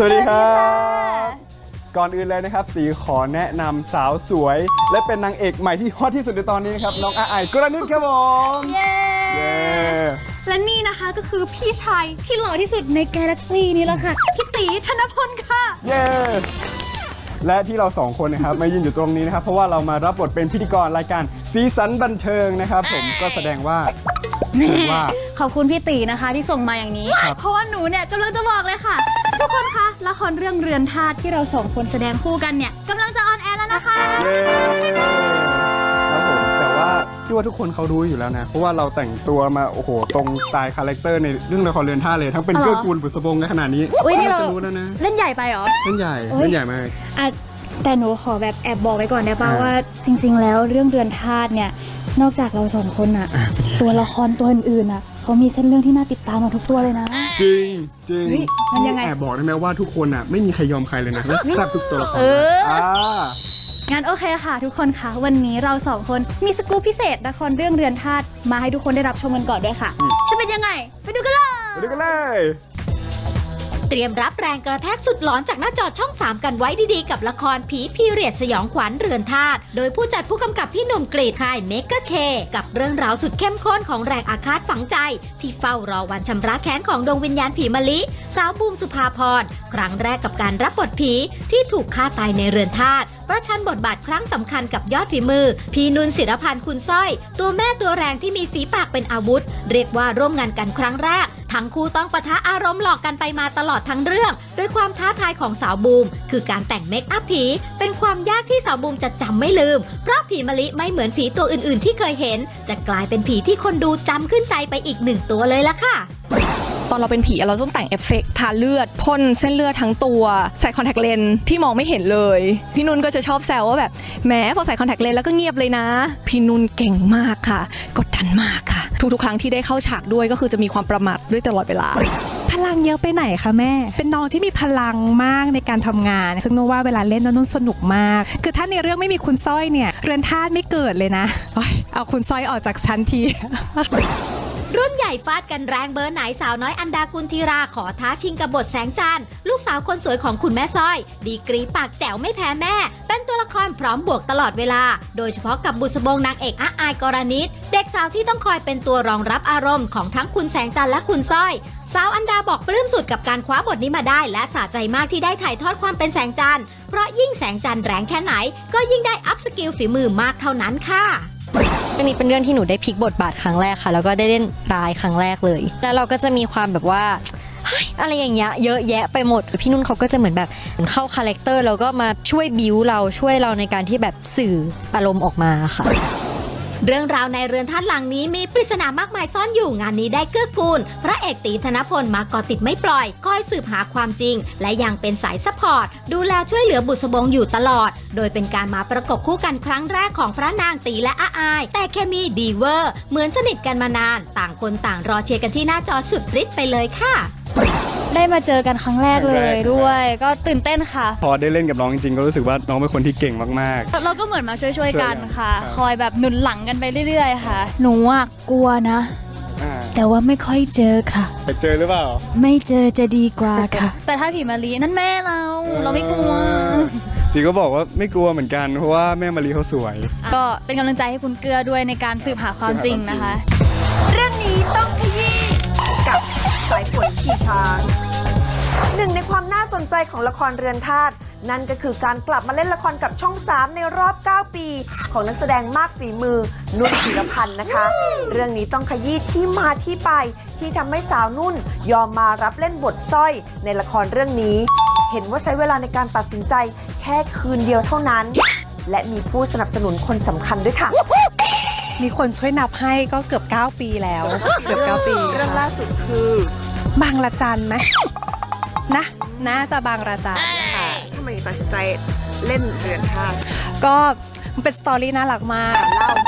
สวัสดีครับ ก่อนอื่นเลยนะครับตีขอแนะนำสาวสวย และเป็นนางเอกใหม่ที่ฮอตที่สุดในตอนนี้นะครับ น้องอาไอายกรณิตครับผมเย้ เย้และนี่นะคะก็คือพี่ชายที่หล่อที่สุดในกาแล็กซี่นี้แหละค่ะ พี่ตีธนพลค่ะ เย้และที่เราสองคนนะครับ มายืนอยู่ตรงนี้นะครับ เพราะว่าเรามารับบทเป็นพิธีกรรายการสีสันบันเทิงนะครับ ผมก็แสดงว่าแสดงว่า ขอบคุณพี่ตีนะคะที่ส่งมาอย่างนี้ ครับ เพราะว่าหนูเนี่ยกำลังจะบอกเลยค่ะ ทุกคนคะละครเรื่องเรือนธาตุที่เราสองคนแสดงคู่กันเนี่ยกำลังจะออนแอร์แล้วนะคะเย้ครับผมแต่ว่าที่ว่าทุกคนเขารู้อยู่แล้วนะ เพราะว่าเราแต่งตัวมาโอ้โหตรงสไตล์คาแรคเตอร์ในเรื่องละครเรือนท่าเลย ทั้งเป็นอ๋อเกื้อกูลบุษบงในขนาดนี้อุ๊ยนี่เราจะรู้แล้วนะเล่นใหญ่ไปเหรอ เล่นใหญ่เอ้ยเล่นใหญ่มาก อะแต่หนูขอแบบแอบบอกไว้ก่อนได้ป่าอ่า ว่าจริง ๆ แล้วเรื่องเรือนธาตุเนี่ยนอกจากเราสองคนอะตัวละครตัวอื่นๆอะเขามีเส้นเรื่องที่น่าติดตามมาทุกตัวเลยนะ จริงจริงเฮ้ยมันยังไง แอบบอกได้ไหมว่าทุกคนอะไม่มีใครยอมใครเลยนะและแซ่บทุกตัวละครเอออ่อ่า งั้นโอเคค่ะ ทุกคนคะวันนี้เราสองคนมีสกู๊ปพิเศษละครเรื่องเรือนธาตุมาให้ทุกคนได้รับชมกันก่อนด้วยค่ะจะเป็นยังไง ไปดูกันเลย ไปดูกันเลย เตรียมรับแรงกระแทกสุดหลอนจากหน้าจอช่อง 3 กันไว้ดีๆ กับละครผีพีเรียดสยองขวัญเรือนธาตุโดยผู้จัดผู้กำกับพี่หนุ่มกรีดค่ายเมกะเค กับเรื่องราวสุดเข้มข้นของแรงอาฆาตฝังใจ ที่เฝ้ารอวันชำระแค้นของดวงวิญญาณผีมะลิ สาวบูมสุภาพรครั้งแรกกับการรับบทผีที่ถูกฆ่าตายในเรือนธาตุประชันบทบาทครั้งสำคัญกับยอดฝีมือ พีนุนศิรพันธ์คุณสร้อย ตัวแม่ตัวแรงที่มีฝีปากเป็นอาวุธ เรียกว่าร่วมงานกันครั้งแรก ทั้งคู่ต้องปะทะอารมณ์หลอกกันไปมาตลอดทั้งเรื่อง ด้วยความท้าทายของสาวบูม คือการแต่งเมคอัพผี เป็นความยากที่สาวบูมจะจำไม่ลืม เพราะผีมะลิไม่เหมือนผีตัวอื่นๆ ที่เคยเห็น จะกลายเป็นผีที่คนดูจำขึ้นใจไปอีกหนึ่งตัวเลยละค่ะตอนเราเป็นผีเราต้องแต่งเอฟเฟกต์ทาเลือดพ่นเส้นเลือดทั้งตัวใส่คอนแทคเลนส์ที่มองไม่เห็นเลย พี่นุ่นก็จะชอบแซวว่าแบบแหมพอใส่คอนแทคเลนส์แล้วก็เงียบเลยนะ พี่นุ่นเก่งมากค่ะ กดดันมากค่ะ ทุกๆ ครั้งที่ได้เข้าฉากด้วยก็คือจะมีความประมาทด้วยตลอดเวลา พลังเยอะไปไหนคะแม่ เป็นน้องที่มีพลังมากในการทำงาน ซึ่งนุ่นว่าเวลาเล่นแล้วนุ่นสนุกมาก คือถ้าในเรื่องไม่มีคุณสร้อยเนี่ย เรือนธาตุไม่เกิดเลยนะโอ๊ยเอาคุณสร้อยออกจากชั้นที รุ่นใหญ่ฟาดกันแรงเบอร์ไหนสาวน้อยอันดากุลธีราขอท้าชิงกับบทแสงจันทร์ลูกสาวคนสวยของคุณแม่สร้อย ดีกรีปากแจ๋วไม่แพ้แม่ เป็นตัวละครพร้อมบวกตลอดเวลา โดยเฉพาะกับบุษบงนางเอกอาอายกรณิตเด็ก สาวที่ต้องคอยเป็นตัวรองรับอารมณ์ของทั้งคุณแสงจันทร์และคุณสร้อย สาวอันดาบอกปลื้มสุดกับการคว้าบทนี้มาได้ และสะใจมากที่ได้ถ่ายทอดความเป็นแสงจันทร์เพราะยิ่งแสงจันทร์แรงแค่ไหน ก็ยิ่งได้อัพสกิลฝีมือมากเท่านั้นค่ะเรื่องนี้เป็นเรื่องที่หนูได้พลิกบทบาทครั้งแรกค่ะ แล้วก็ได้เล่นร้ายครั้งแรกเลย แล้วเราก็จะมีความแบบว่าอะไรอย่างเงี้ยเยอะแยะไปหมดพี่นุ่นเขาก็จะเหมือนแบบเหมือนเข้าคาแรคเตอร์แล้วก็มาช่วยบิวเราช่วยเราในการที่แบบสื่ออารมณ์ออกมาค่ะ เรื่องราวในเรือนธาตุหลังนี้มีปริศนามากมายซ่อนอยู่งานนี้ได้เกื้อกูล พระเอกตีธนพลมากาะติดไม่ปล่อย คอยสืบหาความจริง และยังเป็นสายซัพพอร์ต ดูแลช่วยเหลือบุษบงอยู่ตลอด โดยเป็นการมาประกบคู่กันครั้งแรกของพระนางตีและอาอาย แต่เคมีดีเวอร์ เหมือนสนิทกันมานาน ต่างคนต่างรอเชียร์กันที่หน้าจอสุดฤทธิ์ไปเลยค่ะ ได้มาเจอกันครั้งแรกเลครั้งแรยกด้วย ก็ตื่นเต้นค่ะ พอได้เล่นกับน้องจริงๆก็รู้สึกว่าน้องเป็นคนที่เก่งมากเราก็เหมือนมาช่วยๆกันค่ะครับคอยแบบหนุนหลังกันไปเรื่อยๆ ค่ะ หนูอะกลัวนะๆอ่าแต่ว่าไม่ค่อยเจอค่ะ ไปเจอหรือเปล่า ไม่เจอจะดีกว่าค่ะ แต่ถ้าผีมาลีนั่นแม่เรา เราไม่กลัวพี่ก็บอกว่าไม่กลัวเหมือนกันเพราะว่าแม่มารีเขาสวย ก็เป็นกำลังใจให้คุณเกลือด้วยในการสืบหาความจริงนะคะ เรื่องนี้ต้องขยี้กับสายฝนขี่ช้าง หนึ่งในความน่าสนใจของละครเรือนธาตุนั่นก็คือการกลับมาเล่นละครกับช่อง 3 ในรอบ 9 ปี ของนักแสดงมากฝีมือ นุ่นศิรพันธ์นะคะ เรื่องนี้ต้องขยี้ที่มาที่ไป ที่ทำให้สาวนุ่นยอมมารับเล่นบทสร้อยในละครเรื่องนี้ เห็นว่าใช้เวลาในการตัดสินใจแค่คืนเดียวเท่านั้น และมีผู้สนับสนุนคนสำคัญด้วยค่ะ มีคนช่วยนับให้ก็เกือบ 9 ปีแล้ว เกือบ 9 ปี เรื่องล่าสุดคือบางละจันไหม นะน่าจะบางละจันค่ะทำไมตัดสินใจเล่นเรือนธาตุก็มันเป็นสตอรี่น่ารักมาก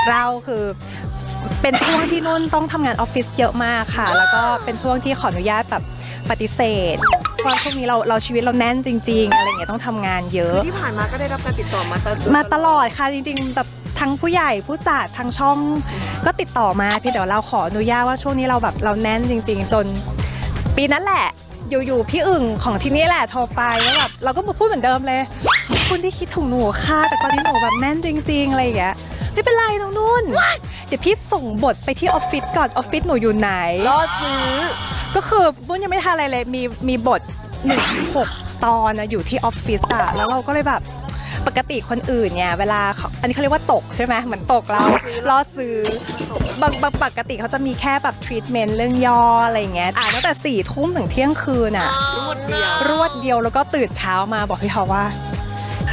เราคือเป็นช่วงที่นุ่นต้องทำงานออฟฟิศเยอะมากค่ะ แล้วก็เป็นช่วงที่ขออนุญาตแบบปฏิเสธเพราะช่วงนี้เราเราชีวิตเราแน่นจริง ๆ อะไรเงี้ยต้องทำงานเยอะ ที่ผ่านมาก็ได้รับการติดต่อมาตลอดมาตลอดค่ะจริงๆแบบทั้งผู้ใหญ่ผู้จัดทั้งช่องก็ติดต่อมาเพียงแต่ว่าเราขออนุญาตว่าช่วงนี้เราแบบเราแน่นจริง ๆ จน ปีนั้นแหละ อยู่ๆพี่อึ่งของที่นี่แหละโทรไปแล้วแบบเราก็มาพูดเหมือนเดิมเลยขอบคุณที่คิดถึงหนูค่ะ แต่ตอนนี้หนูแบบแน่นจริงๆอะไรอย่างเงี้ยไม่เป็นไรน้องนุ่น เดี๋ยวพี่ส่งบทไปที่ออฟฟิศก่อนออฟฟิศหนูอยู่ไหนรอซื้อ ก็คือนุ่นยังไม่ทันอะไรเลยมีมีบท1นถึงหตอนนะอยู่ที่ออฟฟิศอะแล้วเราก็เลยแบบปกติคนอื่นเนี่ยเวลาเขาอันนี้เขาเรียกว่าตกใช่ไหมเหมือนตกเราล่อซื้อ บางบางปกติเขาจะมีแค่แบบทรีทเมนต์เรื่องย่ออะไรอย่างเงี้ยอ่านตั้งแต่สี่ทุ่มถึงเที่ยงคืนอะรวดเดียว รวดเดียวแล้วก็ตื่นเช้ามาบอกพี่เขาว่า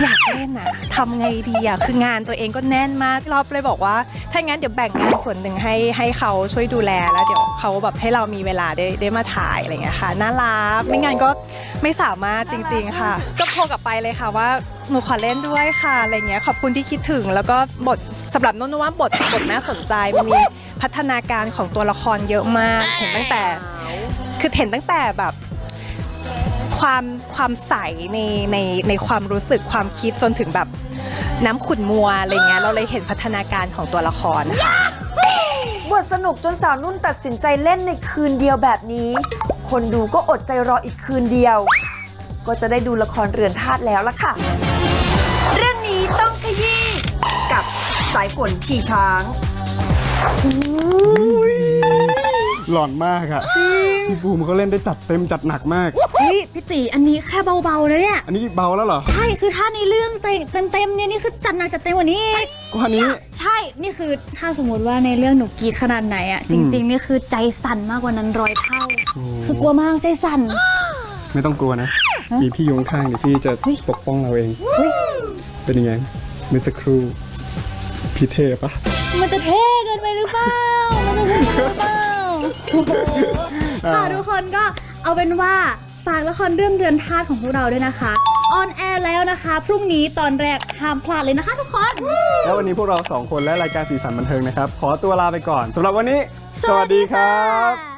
อยากเล่นอะทำไงดีอะคืองานตัวเองก็แน่นมากเราเลยบอกว่า ถ้างั้นเดี๋ยวแบ่งงานส่วนหนึ่งให้ให้เขาช่วยดูแลแล้วเดี๋ยวเขาแบบให้เรามีเวลาได้ได้มาถ่ายอะไรอย่างเงี้ยค่ะน่ารักไม่งั้นก็ไม่สามารถจริง ๆ ค่ะ ก็โทรกลับไปเลยค่ะว่าหนูขอเล่นด้วยค่ะอะไรเงี้ยขอบคุณที่คิดถึงแล้วก็บท สำหรับนุ่นว่าบทบทน่าสนใจมันมีพัฒนาการของตัวละครเยอะมาก เห็นตั้งแต่ คือเห็นตั้งแต่แบบความความใสในในในความรู้สึกความคิดจนถึงแบบน้ำขุ่นมัวอะไรเงี้ยเราเลยเห็นพัฒนาการของตัวละครค่ะบทสนุกจนสาวนุ่นตัดสินใจเล่นในคืนเดียวแบบนี้ คนดูก็อดใจรออีกคืนเดียว ก็จะได้ดูละครเรือนธาตุแล้วล่ะค่ะายฝนชีช้าง หลอนมากอะพี่บูมเขาเล่นได้จัดเต็มจัดหนักมาก เฮ้ยพี่ตีอันนี้แค่เบาๆนะเนี่ย อันนี้เบาแล้วเหรอ ใช่คือถ้าในเรื่องเต็มๆเนี่ยนี่คือจัดหนักจัดเต็มกว่านี้อีกก็อันนี้ ใช่นี่คือถ้าสมมติว่าในเรื่องหนูกรีดขนาดไหนอะจริง ๆ นี่คือใจสั่นมากกว่านั้นร้อยเท่า คือกลัวมากใจสั่น ไม่ต้องกลัวนะ มีพี่อยู่ข้างๆเดี๋ยวพี่จะปกป้องเราเอง เป็นยังไงเมื่อสักครู่ พี่เทปะมันจะเท่เกินไปหรือเปล่า มันจะเท่เกินไปหรือเปล่าค่ะทุกคนก็เอาเป็นว่าฝากละครเรื่องเรือนธาตุของพวกเราด้วยนะคะ ออนแอร์แล้วนะคะ พรุ่งนี้ตอนแรกห้ามพลาดเลยนะคะทุกคน แล้ววันนี้พวกเราสองคนและรายการสีสันบันเทิงนะครับ ขอตัวลาไปก่อนสำหรับวันนี้ สวัสดีครับบ